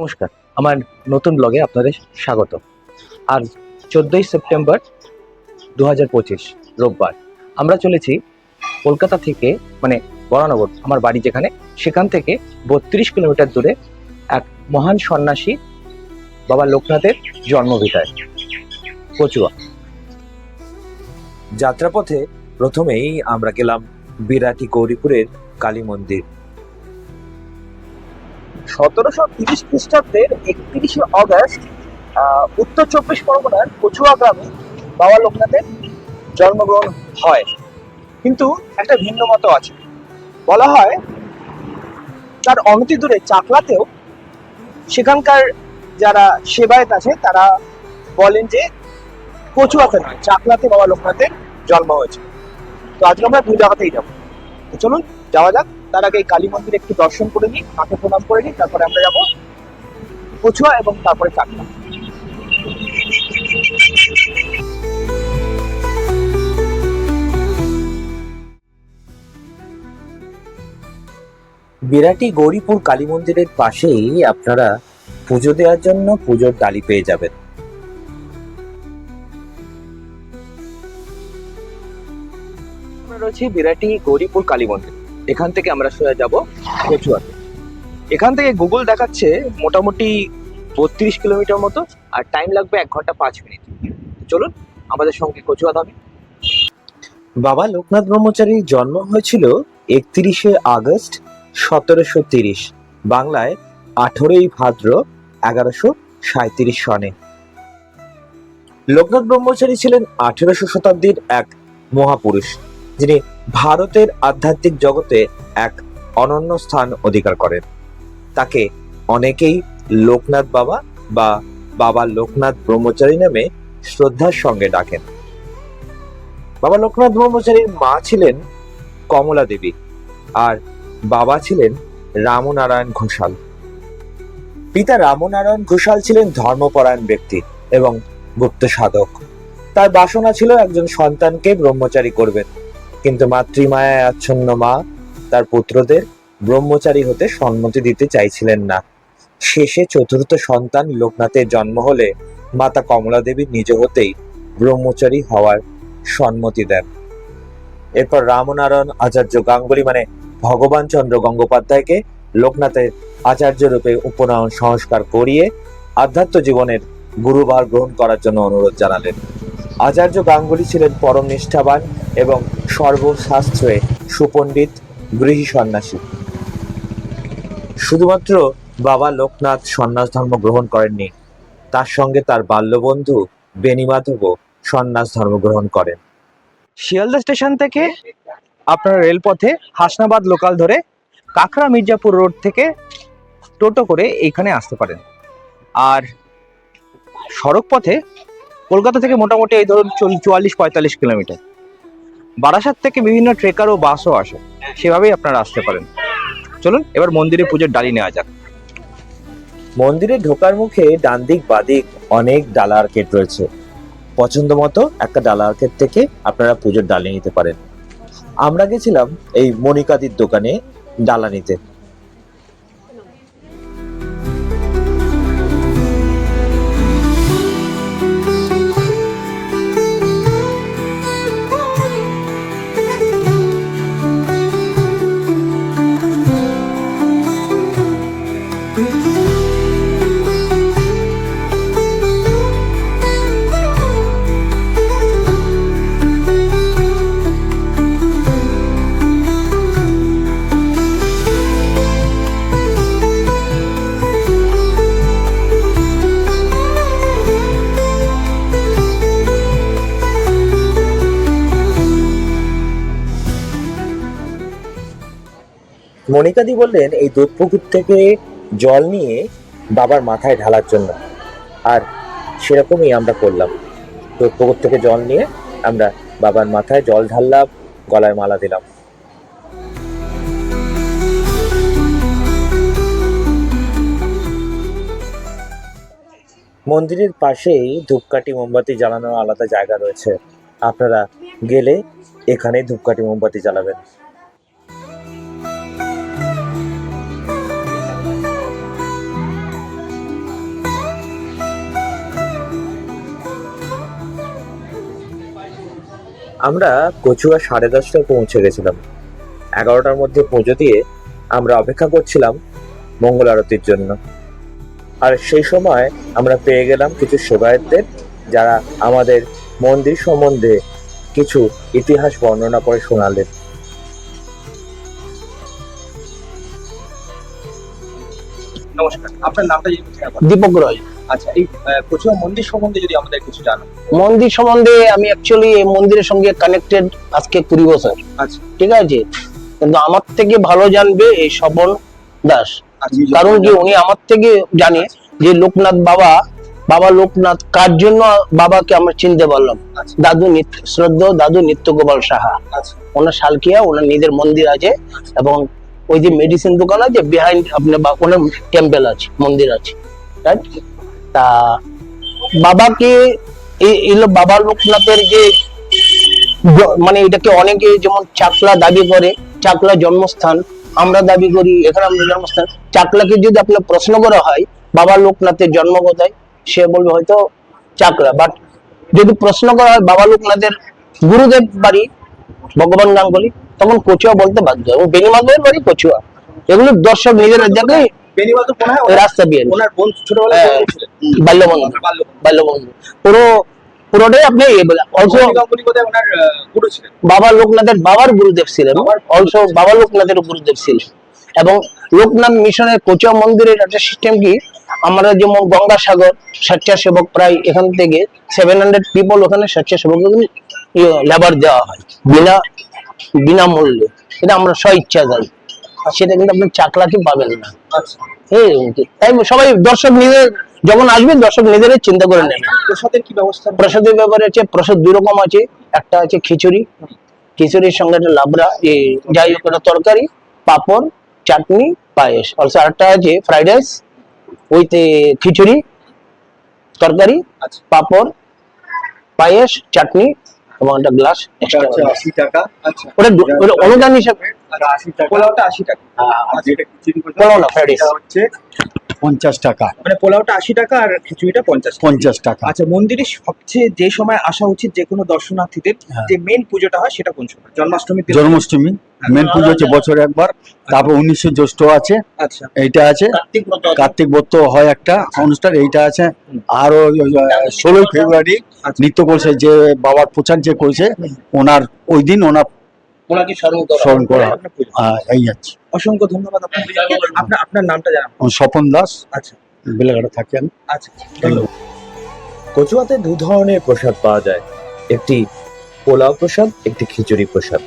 নমস্কার, আমার নতুন ব্লগে আপনাদের স্বাগত। আর চোদ্দোই সেপ্টেম্বর দু হাজার পঁচিশ, রোববার। আমরা চলেছি কলকাতা থেকে মানে বরানগর, আমার বাড়ি যেখানে, সেখান থেকে বত্রিশ কিলোমিটার দূরে এক মহান সন্ন্যাসী বাবা লোকনাথের জন্মভিটায় কচুয়া। যাত্রাপথে প্রথমেই আমরা গেলাম বিরাটি গৌরীপুরের কালী মন্দির। সতেরোশো তিরিশ খ্রিস্টাব্দের একত্রিশে অগস্ট উত্তর চব্বিশ পরগনার কচুয়া গ্রামে বাবা লোকনাথের জন্মগ্রহণ হয়। কিন্তু একটা ভিন্ন মত আছে। বলা হয়, তার অনতি দূরে চাকলাতেও সেখানকার যারা সেবায়ত আছে, তারা বলেন যে কচুয়াতে নয়, চাকলাতে বাবা লোকনাথের জন্ম হয়েছে। তো আজকে আমরা দুই জায়গাতেই যাব। চলুন, যাওয়া যাক। তার আগে এই কালী মন্দির একটু দর্শন করে নিই মাকে প্রণাম করে নিই তারপরে আমরা যাব কচুয়া এবং তারপরে চাকলা বিরাটি গৌরীপুর কালী মন্দিরের পাশেই আপনারা পুজো দেওয়ার জন্য পুজোর ডালি পেয়ে যাবেন। আমরা রয়েছি বিরাটি গৌরীপুর কালী মন্দির। এখান থেকে আমরা সোজা যাব কচুয়াতে। এখান থেকে গুগল দেখাচ্ছে মোটামুটি বত্রিশ কিলোমিটার মতো, আর টাইম লাগবে এক ঘণ্টা পাঁচ মিনিট। চলুন, আমাদের সঙ্গে কচুয়া দাবি বাবা লোকনাথ ব্রহ্মচারীর জন্ম হয়েছিল একত্রিশে আগস্ট সতেরোশো তিরিশ, বাংলায় আঠেরোই ভাদ্র এগারোশো সাঁত্রিশ সনে। লোকনাথ ব্রহ্মচারী ছিলেন আঠেরোশো শতাব্দীর এক মহাপুরুষ। যিনি ভারতের আধ্যাত্মিক জগতে এক অনন্য স্থান অধিকার করেন। তাকে অনেকেই লোকনাথ বাবা বা বাবা লোকনাথ ব্রহ্মচারী নামে শ্রদ্ধার সঙ্গে ডাকেন। বাবা লোকনাথ ব্রহ্মচারীর মা ছিলেন কমলা দেবী আর বাবা ছিলেন রামনারায়ণ ঘোষাল। পিতা রামনারায়ণ ঘোষাল ছিলেন ধর্মপরায়ণ ব্যক্তি এবং গুপ্ত সাধক। তার বাসনা ছিল একজন সন্তানকে ব্রহ্মচারী করবেন। কিন্তু মাতৃমায়ায় আচ্ছন্ন মা, তার পুত্রদের ব্রহ্মচারী হতে সম্মতি দিতে চাইছিলেন না। শেষে চতুর্থ সন্তান লোকনাথের জন্ম হলে মাতা কমলা দেবী নিজ হতেই ব্রহ্মচারী হওয়ার সম্মতি দেন। এরপর রামনারায়ণ আচার্য গাঙ্গুলি মানে ভগবান চন্দ্র গঙ্গোপাধ্যায়কে লোকনাথের আচার্য রূপে উপনয়ন সংস্কার করিয়ে আধ্যাত্ম জীবনের গুরুভার গ্রহণ করার জন্য অনুরোধ জানালেন। আচার্য গাঙ্গুলি ছিলেন পরম নিষ্ঠাবান এবং সর্বশাস্ত্রে সুপণ্ডিত গৃহী সন্ন্যাসী। শুধুমাত্র বাবা লোকনাথ সন্ন্যাস ধর্ম গ্রহণ করেননি, তার সঙ্গে তার বাল্যবন্ধু বেনিমাধবও সন্ন্যাস ধর্ম গ্রহণ করেন। শিয়ালদা স্টেশন থেকে আপনারা রেলপথে হাসনাবাদ লোকাল ধরে কাঁকড়া মির্জাপুর রোড থেকে টোটো করে এইখানে আসতে পারেন। আর সড়ক পথে কলকাতা থেকে মোটামুটি এই ধরুন চুয়াল্লিশ, পঁয়তাল্লিশ কিলোমিটার। বারাসাত থেকে বিভিন্ন ট্রেকার ও বাসও আসে। সেভাবেই আপনারা আসতে পারেন। চলুন, এবার মন্দিরে পুজোর ডালি নেওয়া যাক। মন্দিরে ঢোকার মুখে ডান দিক বাদিক অনেক ডালা আর্কেট রয়েছে। পছন্দ মতো একটা ডালা আর্কেট থেকে আপনারা পুজোর ডালি নিতে পারেন। আমরা গেছিলাম এই মনিকাদির দোকানে ডালা নিতে। মনিকাদি বললেন, এই দুধ পুকুর থেকে জল নিয়ে বাবার মাথায় ঢালার জন্য। আর সেরকমই আমরা করলাম। দুধ পুকুর থেকে জল নিয়ে আমরা বাবার মাথায় জল ঢাললাম, গলায় মালা দিলাম। মন্দিরের পাশেই ধূপকাঠি মোমবাতি জ্বালানোর আলাদা জায়গা রয়েছে। আপনারা গেলে এখানে ধূপকাঠি মোমবাতি জ্বালাবেন। আমরা কচুয়া সাড়ে দশটায় পৌঁছে গেছিলাম। এগারোটার মধ্যে পুজো দিয়ে আমরা অপেক্ষা করছিলাম মঙ্গল আরতির জন্য। আর সেই সময় আমরা পেয়ে গেলাম কিছু সেবায়তদের যারা আমাদের মন্দির সম্বন্ধে কিছু ইতিহাস বর্ণনা করে শোনালেন। নমস্কার আপনার নামটা। দীপক রয়। আচ্ছা এই কচুয়া মন্দির সম্বন্ধে যদি আমাদের কিছু জানো মন্দির সম্বন্ধে আমি অ্যাকচুয়ালি এই মন্দিরের সঙ্গে কানেক্টেড আজকে কুড়ি বছর। আচ্ছা। ঠিক আছে? কিন্তু আমার থেকে ভালো জানবে এই স্বপন দাস। আচ্ছা। কারণ কি উনি আমার থেকে জানে যে লোকনাথ বাবা বাবা লোকনাথ কার জন্য বাবাকে আমরা চিনতে পারলাম? আচ্ছা। দাদু নিত্য শ্রদ্ধ দাদু নিত্য গোপাল সাহা। আচ্ছা। ওনার শালকিয়া ওনার নিজের মন্দির আছে এবং ওই যে মেডিসিন দোকান আছে বিহাইন্ড আপনার বা- ওনার টেম্পল আছে মন্দির আছে। Right? তা বাবাকে এলো বাবা লোকনাথের যে মানে এটাকে অনেকে যেমন চাকলা দাবি করে, চাকলা জন্মস্থান, আমরা দাবি করি, এখানে আমরা জন্মস্থান, চাকলাকে যদি আপনার প্রশ্ন করা হয়, বাবা লোকনাথের জন্ম কোথায়, সে বলবে হয়তো চাকলা বাট যদি প্রশ্ন করা হয় বাবা লোকনাথের গুরুদেব বাড়ি, ভগবান গাঙ্গুলি, তখন কচুয়া বলতে বাধ্য, এবং বেনিমাধবের বাড়ি কচুয়া। এগুলো দর্শক নিজেরা দেখে হয় রাস্তা ওনার ছোটবেলায় হ্যাঁ। বাল্যবন্ধু। বাল্যবন্ধু। পুরো পুরোটাই আপনি অলসো বাবা লোকনাথের বাবার গুরুদেব ছিলেন। অলসো বাবা লোকনাথের গুরুদেব ছিলেন। এবং লোকনাথ মিশনের কোচা মন্দিরের একটা সিস্টেম কি? আমরা যেমন গঙ্গাসাগর স্বেচ্ছাসেবক প্রায় এখান থেকে সেভেন হান্ড্রেড পিপল ওখানে স্বেচ্ছাসেবক লেবার দেওয়া হয়। বিনা বিনামূল্যে। এটা আমরা স্ব ইচ্ছা যাই সেটা কিন্তু আপনি চাকলাকে পাবেন না। আচ্ছা। তাই সবাই দর্শক নিজের যখন আসবে দর্শক নিজেরাই চিন্তা করে নেন প্রসাদের কি ব্যবস্থা প্রসাদের ব্যাপারে আছে প্রসাদ দুই রকম আছে। একটা আছে খিচুড়ি। খিচুড়ির সঙ্গে একটা লাবড়া এই যাই হোক একটা তরকারি পাঁপড় চাটনি পায়েস। অলসো আরেকটা আছে ফ্রাইড রাইস উইথ খিচুড়ি তরকারি আচ্ছা। পাঁপড় পায়েস চাটনি এবং একটা গ্লাস এটা হচ্ছে আশি টাকা। আচ্ছা। ওটা ওটা অনুদান হিসাবে। আর আশি টাকা। পোলাওটা আশি টাকা। পোলাও না, এটা হচ্ছে পঞ্চাশ টাকা। মানে পোলাওটা আশি টাকা আর খিচুড়িটা পঞ্চাশ পঞ্চাশ টাকা। আচ্ছা মন্দিরে সবচেয়ে যে সময় আসা উচিত যে কোনো দর্শনার্থীদের হ্যাঁ। যে মেন পুজোটা হয় সেটা কোন সময়? জন্মাষ্টমী জন্মাষ্টমী মেন পুজো হচ্ছে বছরে একবার তারপর উনিশে জ্যৈষ্ঠ আছে আচ্ছা। এইটা আছে কার্তিক ব্রত হয় একটা অনুষ্ঠান এইটা আছে আর ষোলোই ফেব্রুয়ারি আচ্ছা। নিত্য কলসে যে বাবার প্রচার যে করেছে ওনার ওই দিন ওনার স্মরণ করা হয়। এই আছে। অসংখ্য ধন্যবাদ আপনাকে। আপনার আপনার নামটা জানান। স্বপন দাস। আচ্ছা। বেলাঘাটে থাকেন আচ্ছা। ধন্যবাদ। কচুয়াতে দু ধরনের প্রসাদ পাওয়া যায়। একটি পোলাও প্রসাদ একটি খিচুড়ি প্রসাদ।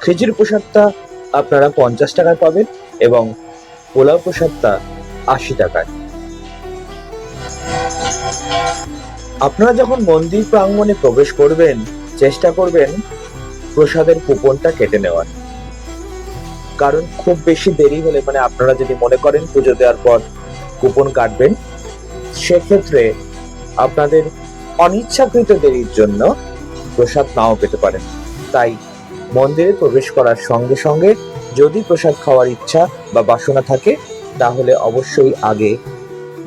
খিচুড়ি প্রসাদটা আপনারা পঞ্চাশ টাকায় পাবেন এবং পোলাও প্রসাদটা আশি টাকায়। আপনারা যখন মন্দির প্রাঙ্গণে প্রবেশ করবেন চেষ্টা করবেন প্রসাদের কুপনটা কেটে নেওয়ার। কারণ খুব বেশি দেরি হলে মানে আপনারা যদি মনে করেন পুজো দেওয়ার পর কুপন কাটবেন, সেক্ষেত্রে আপনাদের অনিচ্ছাকৃত দেরির জন্য প্রসাদ নাও পেতে পারেন। তাই মন্দিরে প্রবেশ করার সঙ্গে সঙ্গে যদি প্রসাদ খাওয়ার ইচ্ছা বা বাসনা থাকে, তাহলে অবশ্যই আগে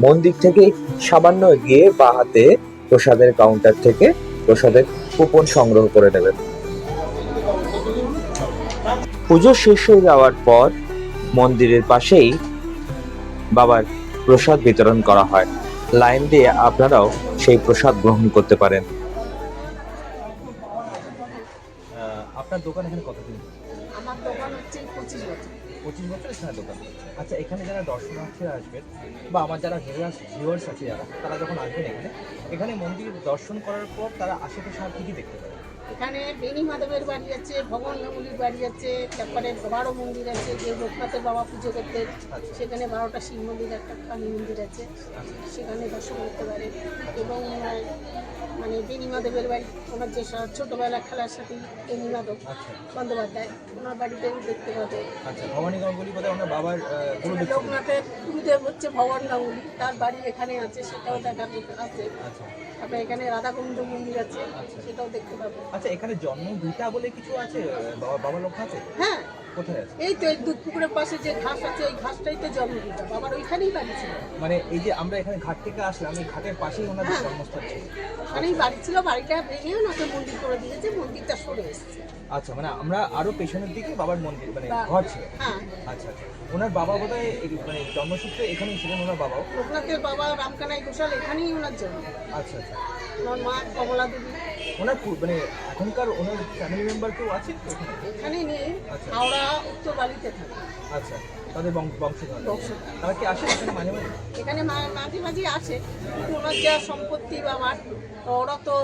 মন্দির থেকে সামান্য গিয়ে বা হাতে প্রসাদের কাউন্টার থেকে প্রসাদের কুপন সংগ্রহ করে নেবেন। পুজো শেষ হয়ে যাওয়ার পর মন্দিরের পাশেই বাবার প্রসাদ বিতরণ করা হয়। লাইন দিয়ে আপনারাও সেই প্রসাদ গ্রহণ করতে পারেন। আপনার দোকান এখানে কতদিন? আমার দোকান হচ্ছে পঁচিশ বছর। পঁচিশ বছর এখানে দোকান। আচ্ছা এখানে যারা দর্শনার্থীরা আসবেন বা আমার যারা ভিউয়ার্স ভিউয়ার্স আছে যারা তারা যখন আসবেন এখানে এখানে মন্দির দর্শন করার পর তারা আশেপাশে আর কি কি দেখতে পারে এখানে বেনি মাধবের বাড়ি আছে ভগবান গাঙ্গুলির বাড়ি আছে তারপরে বারো মন্দির আছে যে লোকনাথের বাবা পুজো করতে। সেখানে বারোটা শিব মন্দির একটা কালী মন্দির আছে। সেখানে দর্শন করতে পারে। এবং মানে বেনি মাধবের বাড়ি ওনার যে ছোটোবেলা খেলার সাথে বেনি মাধব বন্দ্যোপাধ্যায় ওনার বাড়িতেও দেখতে পাবে। আচ্ছা ভবানী গাঙ্গুলি ওনার বাবার আহ, গুরুদেব ছিলেন। লোকনাথের গুরুদেব হচ্ছে ভগবান গাঙ্গুলি তার বাড়ি এখানে আছে সেটাও দেখার আছে। আচ্ছা। তারপরে এখানে রাধাকুণ্ড মন্দির আছে সেটাও দেখতে পাবে। আচ্ছা এখানে জন্ম ভিটা বলে কিছু আছে? বাবা বাবা লোকনাথে হ্যাঁ। কোথায় আছে? এই তো এই দুধ পুকুরের পাশে যে ঘাস আছে ওই ঘাসটাই তো জন্মভূমিটা বাবার ওইখানেই বাড়ি ছিল। মানে এই যে আমরা এখানে ঘাট থেকে আসলাম এই ঘাটের পাশেই ওনাদের হ্যাঁ। জন্মস্থান ছিল। ওখানেই বাড়ি ছিল বাড়িটা ভেঙে ওনাকে মন্দির করে দিয়েছে মন্দিরটা সরে এসেছে। আচ্ছা মানে আমরা আরও পেছনের দিকে বাবার মন্দির মানে ঘর ছিল। হ্যাঁ। আচ্ছা আচ্ছা। ওনার বাবা বোধহয় মানে জন্মসূত্রে এখানেই ছিলেন ওনার বাবাও? লোকনাথের বাবা রামকানাই ঘোষাল এখানেই ওনার জন্ম। আচ্ছা আচ্ছা। ওনার মা কমলা দেবী। ওনার মানে এখনকার ওনার ফ্যামিলি মেম্বার কেউ আছে এখানে নেই আচ্ছা। হাওড়া উত্তর বাড়িতে থাকে। আচ্ছা তাদের বংশ- বংশধর। তারা কি আসে এখানে মাঝে মাঝে? এখানে মাঝে মাঝে আসে কিন্তু ওনার যা সম্পত্তি বা বাবার ওরা তো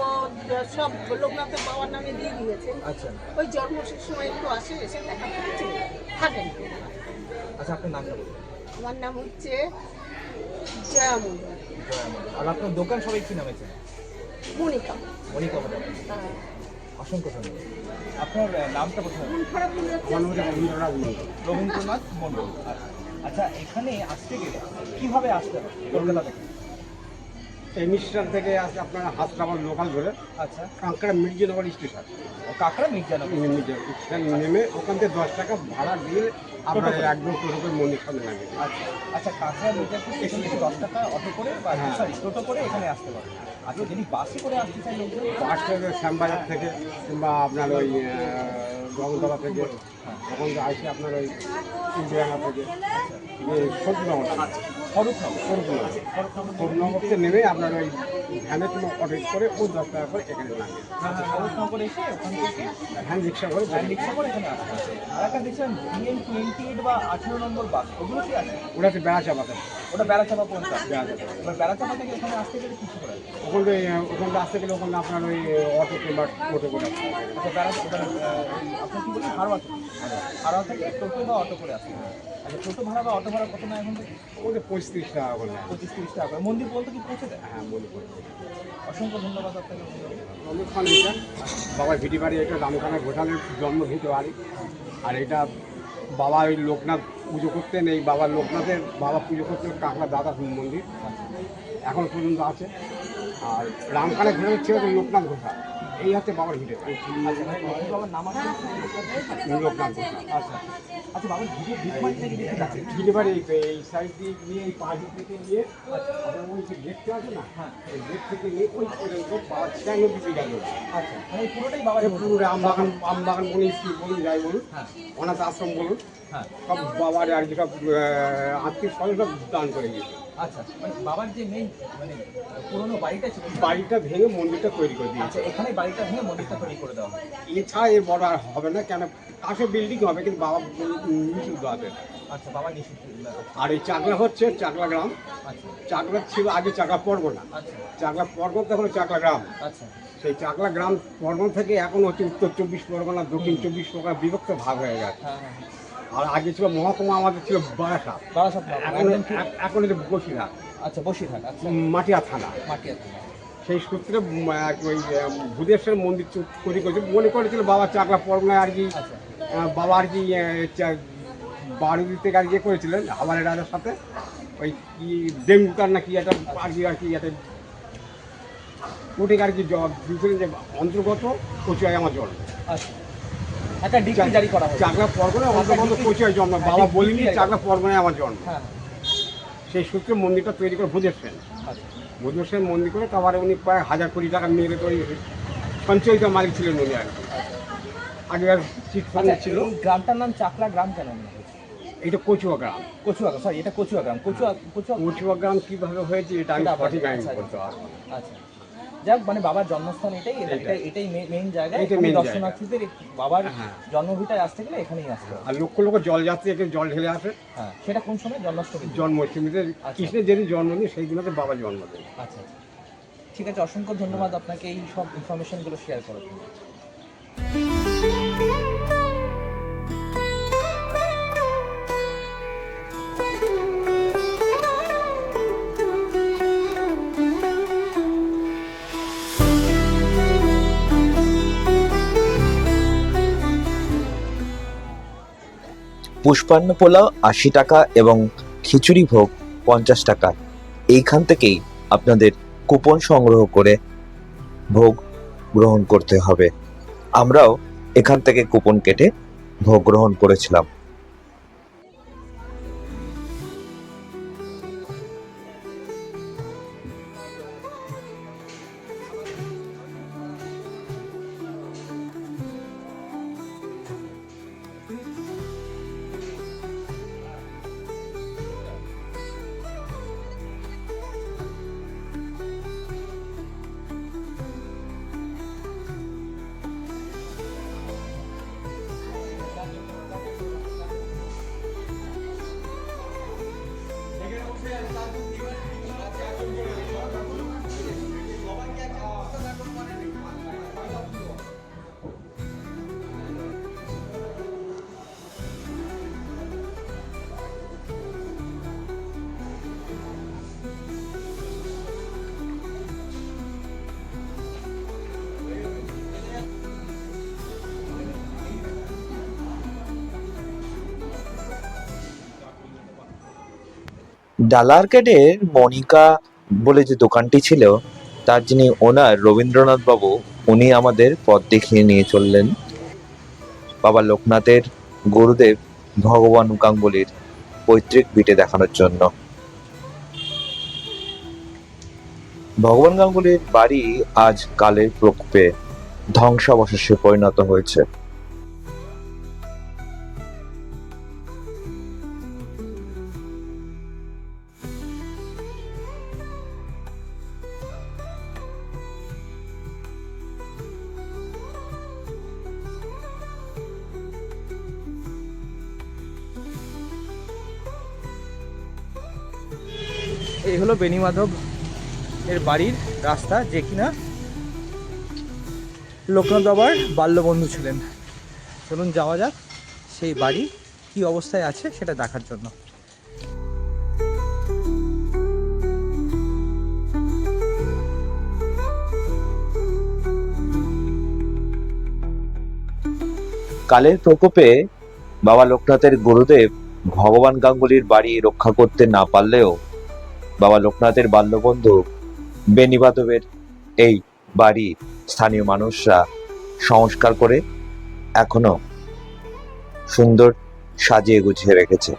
সব লোকনাথের বাবার নামে দিয়ে দিয়েছে। আচ্ছা। ওই জন্মশের সময় একটু আসে এসে দেখা করে চলে থাকে। না আচ্ছা আপনার নামটা আমার নাম হচ্ছে জয়া মন্ডল আর আপনার দোকান সবাই কি নামেছে মনিকা। মনিকা। হ্যাঁ। অসংখ্য ধন্যবাদ। আপনার নামটা যাচ্ছে। রবীন্দ্রনাথ মণ্ডল। আচ্ছা। আচ্ছা এখানে আসতে গেলে কীভাবে আসতে হবে? কলকাতা থেকে? এই মিস্টার থেকে আসে আপনার হাসপাতাল লোকাল ধরে। আচ্ছা। কাঁকড়া মির্জিনগর স্টেশন। কাকড়া মির্জানগর। স্টেশন নেমে ওখান থেকে দশ টাকা ভাড়া দিয়ে আপনার একদম টোটো করে মন্দির সামনে নামে আচ্ছা আচ্ছা কাঁকড়া মির্জাপুর স্টেশন থেকে দশ টাকা অটো করে বা হ্যাঁ। সরি টোটো করে এখানে আসতে পারে আচ্ছা যদি বাসে করে আসতে চাই লোকজন? শ্যামবাজার থেকে কিংবা আপনার ওই গঙ্গতলা থেকে থেকে আসে আপনার ওই ইন্দিরানা থেকে থেকে নেমে আপনার ওই ভ্যানে কিংবা অটো করে ওই দশ টাকা করে এখানে নামে আচ্ছা খড়গপুর এসে ওখান থেকে ভ্যান রিক্সা করে ভ্যান রিক্সা করে এখানে বা আঠেরো নম্বর বাস ওগুলো কি আছে ওটা হচ্ছে ওটা বেড়াচাপা পৌঁছা এবার বেড়াচাপা থেকে এখানে আসতে গেলে কিছু আসতে গেলে ওখানে আপনার ওই অটো কিংবা টোটো করে আসতে আচ্ছা বেড়াতে ওটা কি বলছেন? হারোয়া থেকে? হারোয়া থেকে টোটো বা অটো করে আসতে আচ্ছা টোটো ভাড়া বা অটো ভাড়া কত না এখন থেকে? ওদের পঁয়ত্রিশ টাকা করে পঁচিশ তিরিশ টাকা করে। মন্দির পর্যন্ত কি পৌঁছে দেয়? হ্যাঁ করি অসংখ্য ধন্যবাদ আপনাকে রমেশ এটা বাবার ভিটি বাড়ি এটা রামখানা ঘোষালের জন্ম ভিটি বাড়ি। আর এটা বাবা ওই লোকনাথ পুজো করতেন এই বাবা লোকনাথের বাবা পুজো করতেন কাঁকড়া দাদা মন্দির। এখন পর্যন্ত আছে। আর রামখানা ঘোষাল ছিল লোকনাথ ঘোষাল। এই হচ্ছে বাবার বাড়ি আচ্ছা বাবার নাম আছে? আচ্ছা আচ্ছা বাবার ভিডিও থেকে দেখে যাচ্ছে ভিটে বাড়ি এই সাইড দিয়ে নিয়ে এই পাশ থেকে নিয়ে আপনার ওই যে গেটটা আছে না? হ্যাঁ। এই গেট থেকে নিয়ে ওই পর্যন্ত ছিয়ানব্বই বিঘা জমি। আচ্ছা মানে পুরোটাই বাবার পুরো আমবাগান আমবাগান বলুন স্কুল বলুন যাই বলুন হ্যাঁ। অনাথ আশ্রম বলুন হ্যাঁ। সব বাবার আর কি সব আত্মীয় স্বজন সব দান করে গিয়েছে আচ্ছা মানে বাবার যে মেইন মানে পুরোনো বাড়িটা ছিল বাড়িটা ভেঙে মন্দিরটা তৈরি করে দিয়েছে। আচ্ছা এখানে বাড়িটা ভেঙে মন্দিরটা তৈরি করে দেওয়া হয়। এছাড়া এর বড় আর হবে না কেন কাছে বিল্ডিং হবে কিন্তু বাবা নিষিদ্ধ আছে। আচ্ছা বাবা নিষিদ্ধ। আর এই চাকলা হচ্ছে চাকলা গ্রাম। আচ্ছা। চাকলা ছিল আগে চাকলা পরগনা। আচ্ছা। চাকলা পরগনা তখন চাকলা গ্রাম। আচ্ছা। সেই চাকলা গ্রাম পরগনা থেকে এখন হচ্ছে উত্তর চব্বিশ পরগনা দক্ষিণ চব্বিশ পরগনা বিভক্ত ভাগ হয়ে গেছে। হ্যাঁ হ্যাঁ আর আগে ছিল মহকুমা আমাদের ছিল বারাসাত। বারাসাত এখন এখন বসিরহাট। আচ্ছা বসিরহাট আচ্ছা। মাটিয়া থানা। মাটিয়া থানা। সেই সূত্রে ওই ভূদেশ্বর মন্দির তৈরি করেছে। মনে করেছিল বাবা চাকলা পরগনায় আর কি আচ্ছা। বাবা আর কি বারুদি থেকে আর ইয়ে করেছিলেন হাওয়ারের রাজার সাথে। ওই কি ডেঙ্গুকার না কি একটা আর কি আর কি একটা ওটিকে আর কি জবাব দিয়েছিলেন যে অন্তর্গত কচুয়ায় আমার জন্ম। আচ্ছা। একটা ডিগ্রি জারি করা হয়েছে। চাকলা পরগনায় অন্তর্গত কচুয়ায় জন্ম। বাবা বলিনি চাকলা পরগনায় আমার জন্ম। হ্যাঁ। সেই সূত্রে মন্দিরটা তৈরি করে ভূদেশ্বর আচ্ছা। মধুসেন মন্দির করে তারপরে উনি প্রায় হাজার কোটি টাকা মেরে তো সঞ্চয়িত মালিক ছিলেন উনি আর কি। আগেকার চিট ফান্ড আচ্ছা ছিল। গ্রামটার নাম চাকলা গ্রাম কেন এটা কচুয়া গ্রাম। কচুয়া সরি এটা কচুয়া গ্রাম। কচুয়া কচুয়া কচুয়া গ্রাম কীভাবে হয়েছে এটা আমি সঠিক আইন করতে পারব আচ্ছা। যাক মানে বাবার জন্মস্থান এটাই এটা- এটাই। এটাই মেইন জায়গা। এখানে দর্শনার্থীদের বাবার হ্যাঁ। জন্মভিটায় আসতে গেলে এখানেই আসতে আর লক্ষ লক্ষ জল যাত্রী এখানে জল ঢেলে আসে। হ্যাঁ সেটা কোন সময়? জন্মাষ্টমী জন্মাষ্টমীতে কৃষ্ণের যেদিন জন্মদিন সেই দিনতে বাবা জন্মদিন। আচ্ছা আচ্ছা। ঠিক আছে অসংখ্য ধন্যবাদ আপনাকে এই সব ইনফরমেশনগুলো শেয়ার করার জন্য। পুষ্পান্ন পোলাও আশি টাকা এবং খিচুড়ি ভোগ পঞ্চাশ টাকা। এইখান থেকেই আপনাদের কুপন সংগ্রহ করে ভোগ গ্রহণ করতে হবে। আমরাও এখান থেকে কুপন কেটে ভোগ গ্রহণ করেছিলাম। ডালারকেটের মনিকা বলে যে দোকানটি ছিল, তার যিনি ওনার রবীন্দ্রনাথ বাবু, উনি আমাদের পথ দেখিয়ে নিয়ে চললেন। বাবা লোকনাথের গুরুদেব ভগবান গাঙ্গুলির পৈতৃক ভিটে দেখানোর জন্য। ভগবান গাঙ্গুলির বাড়ি আজ কালের প্রকোপে ধ্বংসাবশেষে পরিণত হয়েছে। এই হলো বেনিমাধব এর বাড়ির রাস্তা, যে কিনা লোকনাথ বাবার বাল্যবন্ধু ছিলেন। চলুন যাওয়া যাক সেই বাড়ি কি অবস্থায় আছে সেটা দেখার জন্য। কালের প্রকোপে বাবা লোকনাথের গুরুদেব ভগবান গাঙ্গুলির বাড়ি রক্ষা করতে না পারলেও বাবা লোকনাথের বাল্যবন্ধু বেনিবাদবের এই বাড়ি স্থানীয় মানুষরা সংস্কার করে এখনও সুন্দর সাজিয়ে গুছিয়ে রেখেছে।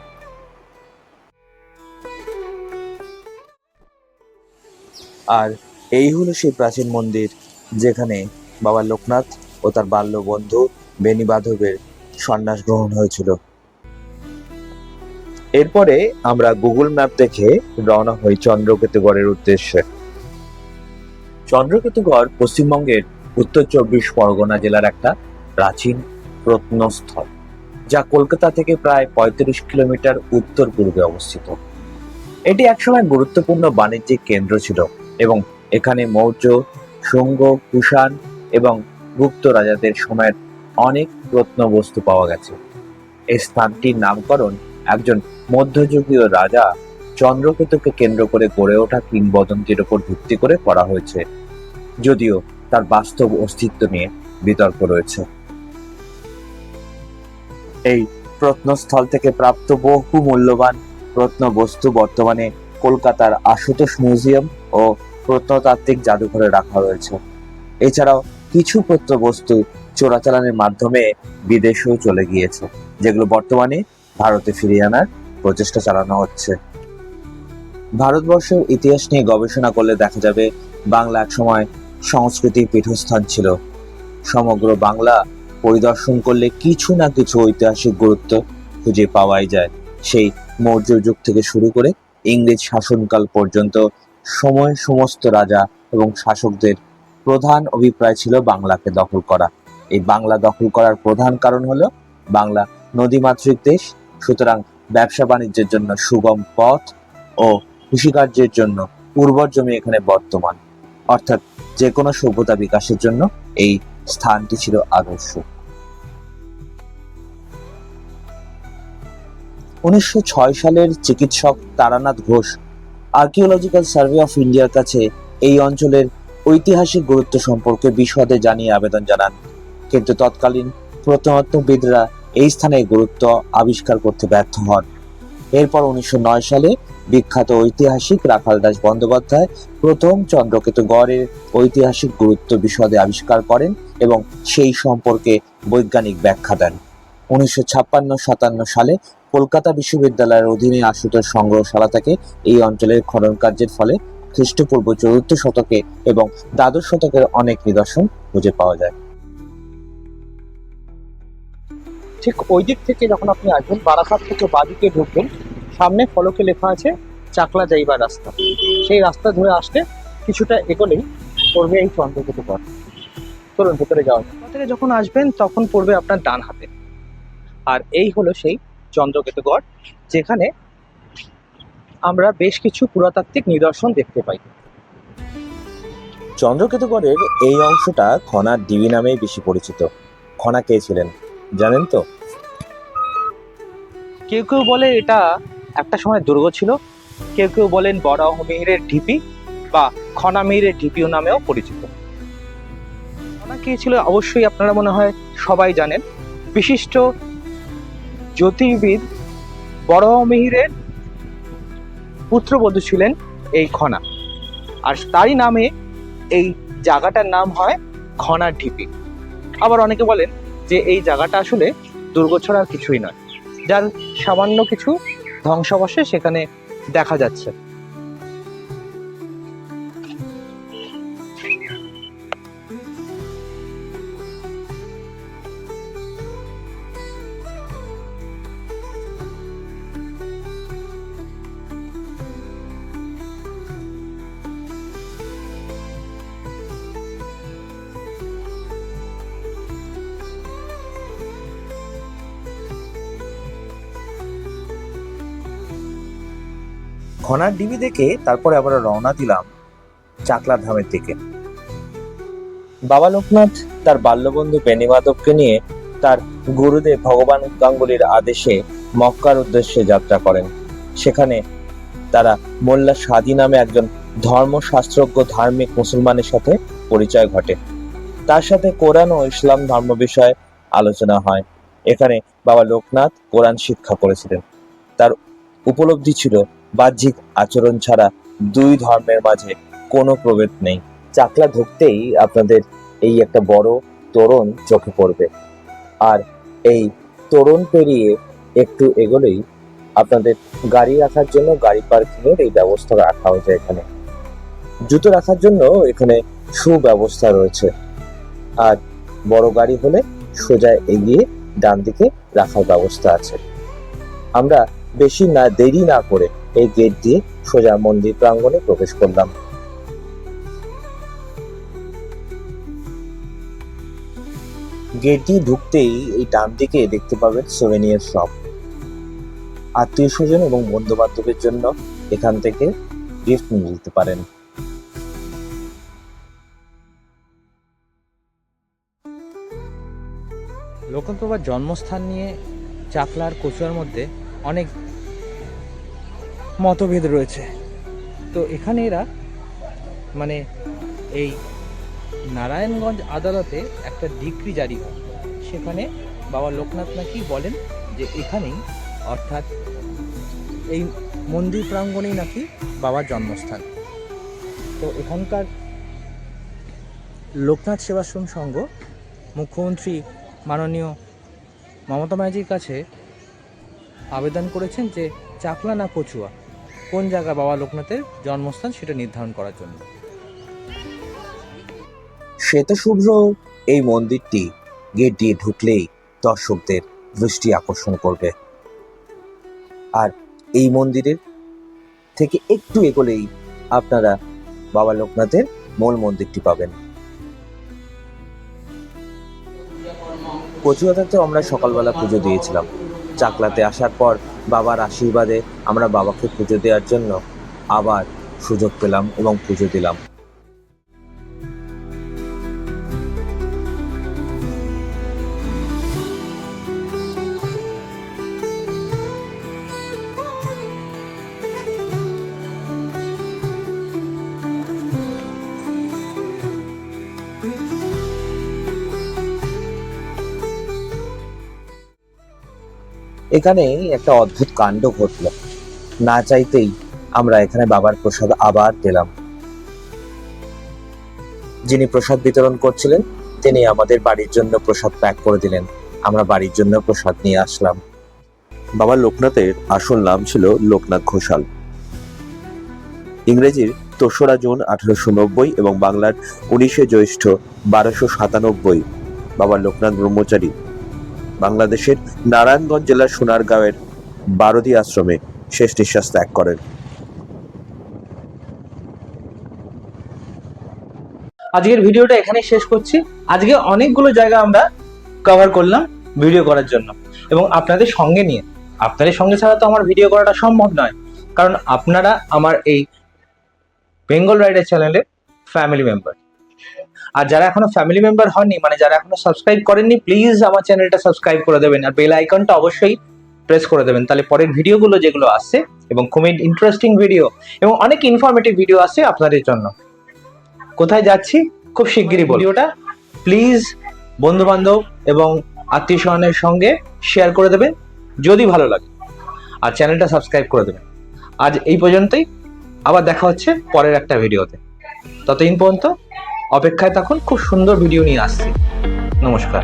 আর এই হলো সেই প্রাচীন মন্দির যেখানে বাবা লোকনাথ ও তার বাল্য বন্ধু বেনিবাধবের সন্ন্যাস গ্রহণ হয়েছিল। এরপরে আমরা গুগল ম্যাপ দেখে রওনা হই চন্দ্রকেতুগড়ের উদ্দেশ্যে। চন্দ্রকেতুগড় পশ্চিমবঙ্গের উত্তর চব্বিশ পরগনা জেলার একটা প্রাচীন প্রত্নস্থল, যা কলকাতা থেকে প্রায় পঁয়ত্রিশ কিলোমিটার উত্তর পূর্বে অবস্থিত। এটি একসময় গুরুত্বপূর্ণ বাণিজ্যিক কেন্দ্র ছিল এবং এখানে মৌর্য, শুঙ্গ, কুষাণ এবং গুপ্ত রাজাদের সময়ের অনেক প্রত্নবস্তু পাওয়া গেছে। এই স্থানটির নামকরণ একজন মধ্যযুগীয় রাজা চন্দ্রকেতুকে কেন্দ্র করে গড়ে ওঠা কিংবদন্তির উপর ভিত্তি করে করা হয়েছে, যদিও তার বাস্তব অস্তিত্ব নিয়ে বিতর্ক রয়েছে। এই প্রত্নস্থল থেকে প্রাপ্ত বহু মূল্যবান প্রত্নবস্তু বর্তমানে কলকাতার আশুতোষ মিউজিয়াম ও প্রত্নতাত্ত্বিক জাদুঘরে রাখা রয়েছে। এছাড়াও কিছু প্রত্নবস্তু চোরাচালানের মাধ্যমে বিদেশেও চলে গিয়েছে, যেগুলো বর্তমানে ভারতে ফিরিয়ে আনার প্রচেষ্টা চালানো হচ্ছে। ভারতবর্ষের ইতিহাস নিয়ে গবেষণা করলে দেখা যাবে, বাংলা একসময় সংস্কৃতির পীঠস্থান ছিল। সমগ্র বাংলা পরিদর্শন করলে কিছু না কিছু ঐতিহাসিক গুরুত্ব খুঁজে পাওয়াই যায়। সেই মৌর্য যুগ থেকে শুরু করে ইংরেজ শাসনকাল পর্যন্ত সময় সমস্ত রাজা এবং শাসকদের প্রধান অভিপ্রায় ছিল বাংলাকে দখল করা। এই বাংলা দখল করার প্রধান কারণ হলো বাংলা নদীমাতৃক দেশ সুতরাং ব্যবসা বাণিজ্যের জন্য সুগম পথ ও কৃষিকার্যের জন্য উর্বর জমি এখানে বর্তমান। অর্থাৎ যে কোনো সভ্যতা বিকাশের জন্য এই স্থানটি ছিল আদর্শ। উনিশশো ছয় সালের চিকিৎসক Taranath Ghosh archaeological survey of ইন্ডিয়ার কাছে এই অঞ্চলের ঐতিহাসিক গুরুত্ব সম্পর্কে বিশদে জানিয়ে আবেদন জানান। কিন্তু তৎকালীন প্রত্নতত্ত্ববিদরা এই স্থানের গুরুত্ব আবিষ্কার করতে ব্যর্থ হন। এরপর উনিশশো নয় সালে বিখ্যাত ঐতিহাসিক রাখাল দাস বন্দ্যোপাধ্যায় প্রথম চন্দ্রকেতু গড়ের ঐতিহাসিক গুরুত্ব বিশদে আবিষ্কার করেন এবং সেই সম্পর্কে বৈজ্ঞানিক ব্যাখ্যা দেন। উনিশশো ছাপ্পান্ন সাতান্ন সালে কলকাতা বিশ্ববিদ্যালয়ের অধীনে আশুতোষ সংগ্রহশালা থেকে এই অঞ্চলের খনন কার্যের ফলে খ্রিস্টপূর্ব চতুর্থ শতকে এবং দ্বাদশ শতকের অনেক নিদর্শন খুঁজে পাওয়া যায়। ঠিক ওই দিক থেকে যখন আপনি আসবেন বারাসাত থেকে বাদিকে ঢুকবেন সামনে ফলকে লেখা আছে চাকলা যাইবার রাস্তা। সেই রাস্তা ধরে আসতে কিছুটা এগোলেই পড়বে এই চন্দ্রকেতু পথ। চলুন ভেতরে যাওয়া যাক। থেকে যখন আসবেন তখন পড়বে আপনার ডান হাতে। আর এই হলো সেই চন্দ্রকেতুগড় যেখানে আমরা বেশ কিছু পুরাতাত্ত্বিক নিদর্শন দেখতে পাই। চন্দ্রকেতুগড়ের এই অংশটা খনার ডিবি নামেই বেশি পরিচিত। খনা কে ছিলেন? জানেন তো? কেউ কেউ বলে এটা একটা সময় দুর্গ ছিল। কেউ কেউ বলেন বরাহমিহিরের ঢিপি বা খনামিহিরের ঢিপিও নামেও পরিচিত। কে ছিল অবশ্যই আপনারা মনে হয় সবাই জানেন। বিশিষ্ট জ্যোতির্বিদ বরাহমিহিরের পুত্রবধূ ছিলেন এই খনা। আর তারই নামে এই জায়গাটার নাম হয় খনার ঢিপি। আবার অনেকে বলেন যে এই জায়গাটা আসলে দুর্গ ছাড়া আর কিছুই নয়। যার সামান্য কিছু ধ্বংসাবশেষ সেখানে দেখা যাচ্ছে। খনার ডিবি দেখে তারপরে আবার রওনা দিলাম চাকলা ধামের দিকে। বাবা লোকনাথ তার বাল্যবন্ধু বেণীমাধবকে নিয়ে তার গুরুদেব ভগবান গাঙ্গুলির আদেশে মক্কার উদ্দেশ্যে যাত্রা করেন। সেখানে তারা মোল্লা সাদি নামে একজন ধর্মশাস্ত্রজ্ঞ, ধার্মিক মুসলমানের সাথে পরিচয় ঘটে। তার সাথে কোরআন ও ইসলাম ধর্ম বিষয়ে আলোচনা হয়। এখানে বাবা লোকনাথ কোরআন শিক্ষা করেছিলেন। তার উপলব্ধি ছিল বাহ্যিক আচরণ ছাড়া দুই ধর্মের মাঝে কোনো প্রভেদ নেই। চাকলা ঢুকতেই আপনাদের এই একটা বড় তোরণ চোখে পড়বে। আর এই তোরণ পেরিয়ে একটু এগোলেই আপনাদের গাড়ি রাখার জন্য গাড়ি পার্কিং এর এই ব্যবস্থা রাখা হয়েছে এখানে। জুতো রাখার জন্য এখানে সুব্যবস্থা রয়েছে। আর বড় গাড়ি হলে সোজা এগিয়ে ডান দিকে রাখার ব্যবস্থা আছে। আমরা বেশি না দেরি না করে এই গেট দিয়ে সোজা মন্দির প্রাঙ্গণে প্রবেশ করলাম। গেট দিয়ে ঢুকতেই এই ডান দিকে দেখতে পাবেন সোভেনিয়ার শপ আত্মীয় স্বজন এবং বন্ধু বান্ধবের জন্য এখান থেকে গিফট নিয়ে যেতে পারেন। বাবার জন্মস্থান নিয়ে চাকলার কচুয়ার মধ্যে অনেক মতভেদ রয়েছে। তো এখানে এরা মানে এই নারায়ণগঞ্জ আদালতে একটা ডিগ্রি জারি হয়। সেখানে বাবা লোকনাথ নাকি বলেন যে এখানেই অর্থাৎ এই মন্দির প্রাঙ্গণেই নাকি বাবার জন্মস্থান। তো এখানকার লোকনাথ সেবাশ্রম সংঘ মুখ্যমন্ত্রী মাননীয় মমতা ব্যানার্জির কাছে আবেদন করেছেন যে চাকলা না কচুয়া। কোন জায়গা বাবা লোকনাথের জন্মস্থান সেটা নির্ধারণ করার জন্য। শ্বেতশুভ্র এই মন্দিরটি গেট দিয়ে ঢুকলেই দর্শকদের দৃষ্টি আকর্ষণ করবে। আর এই মন্দিরের থেকে একটু এগোলেই আপনারা বাবা লোকনাথের মূল মন্দিরটি পাবেন। কচুয়াতে আমরা সকালবেলা পুজো দিয়েছিলাম। চাকলাতে আসার পর বাবার আশীর্বাদে আমরা বাবাকে পুজো দেওয়ার জন্য আবার সুযোগ পেলাম এবং পুজো দিলাম। এখানে একটা অদ্ভুত কাণ্ড ঘটল। না চাইতেই আমরা এখানে বাবার প্রসাদ আবার পেলাম। যিনি প্রসাদ বিতরণ করছিলেন, তিনি আমাদের বাড়ির জন্য প্রসাদ প্যাক করে দিলেন। আমরা বাড়ির জন্য প্রসাদ নিয়ে আসলাম। বাবা লোকনাথের আসল নাম ছিল লোকনাথ ঘোষাল। ইংরেজির দোসরা জুন আঠারোশো নব্বই এবং বাংলার উনিশে জ্যৈষ্ঠ বারোশো সাতানব্বই বাবা লোকনাথ ব্রহ্মচারী বাংলাদেশের নারায়ণগঞ্জ জেলার সোনারগাঁওয়ের বারদি আশ্রমে শেষ নিঃশ্বাস ত্যাগ করেন। আজকের ভিডিওটা এখানেই শেষ করছি। আজকে অনেকগুলো জায়গা আমরা কভার করলাম ভিডিও করার জন্য এবং আপনাদের সঙ্গে নিয়ে। আপনাদের সঙ্গে ছাড়া তো আমার ভিডিও করাটা সম্ভব নয়। কারণ আপনারা আমার এই বেঙ্গল রাইডার চ্যানেলের ফ্যামিলি মেম্বার আর যারা এখনও ফ্যামিলি মেম্বার হননি মানে যারা এখনও সাবস্ক্রাইব করেননি প্লিজ আমার চ্যানেলটা সাবস্ক্রাইব করে দেবেন আর বেল আইকনটা অবশ্যই প্রেস করে দেবেন। তাহলে পরের ভিডিওগুলো যেগুলো আসছে এবং খুবই ইন্টারেস্টিং ভিডিও এবং অনেক ইনফরমেটিভ ভিডিও আসছে আপনাদের জন্য। কোথায় যাচ্ছি? খুব শিগগিরই ভিডিওটা প্লিজ বন্ধু বান্ধব এবং আত্মীয় স্বজনের সঙ্গে শেয়ার করে দেবেন যদি ভালো লাগে। আর চ্যানেলটা সাবস্ক্রাইব করে দেবেন। আজ এই পর্যন্তই। আবার দেখা হচ্ছে পরের একটা ভিডিওতে ততদিন পর্যন্ত অপেক্ষায় থাকুন খুব সুন্দর ভিডিও নিয়ে আসছি। নমস্কার।